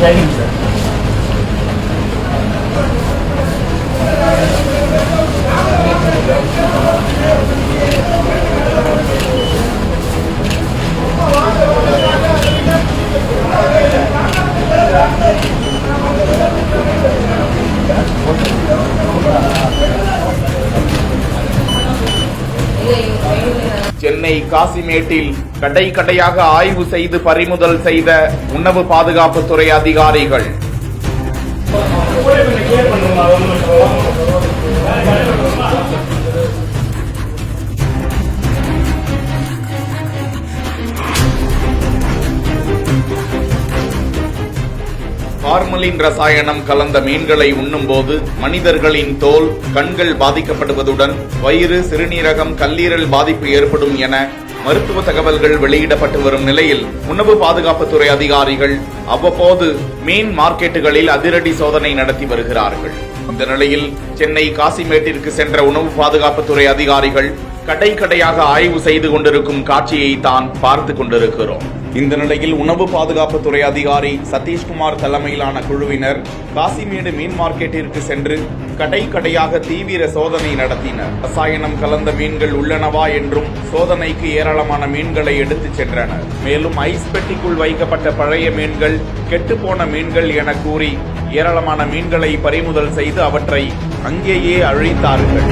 я вижу சென்னை காசிமேட்டில் கடை கடையாக ஆய்வு செய்து பறிமுதல் செய்த உணவு பாதுகாப்புத்துறை அதிகாரிகள். பார்மலின் ரசாயனம் கலந்த மீன்களை உண்ணும்போது மனிதர்களின் தோல் கண்கள் பாதிக்கப்படுவதுடன் வயிறு சிறுநீரகம் கல்லீரல் பாதிப்பு ஏற்படும் என மருத்துவ தகவல்கள் வெளியிடப்பட்டு வரும் நிலையில் உணவு பாதுகாப்புத்துறை அதிகாரிகள் அவ்வப்போது மீன் மார்க்கெட்டுகளில் அதிரடி சோதனை நடத்தி வருகிறார்கள். இந்த நிலையில் சென்னை காசிமேட்டிற்கு சென்ற உணவு பாதுகாப்புத்துறை அதிகாரிகள் கடை கடையாக ஆய்வு செய்து கொண்டிருக்கும் காட்சியை தான் பார்த்து கொண்டிருக்கிறோம். இந்த நிலையில் உணவு பாதுகாப்புத்துறை அதிகாரி சதீஷ்குமார் தலைமையிலான குழுவினர் காசிமேடு மீன் மார்க்கெட்டிற்கு சென்று கடை கடையாக தீவிர சோதனை நடத்தினர். ரசாயனம் கலந்த மீன்கள் உள்ளனவா என்றும் சோதனைக்கு ஏராளமான மீன்களை எடுத்துச் சென்றனர். மேலும் ஐஸ் பெட்டிக்குள் வைக்கப்பட்ட பழைய மீன்கள் கெட்டுப்போன மீன்கள் என கூறி ஏராளமான மீன்களை பறிமுதல் செய்து அவற்றை அங்கேயே அழித்தார்கள்.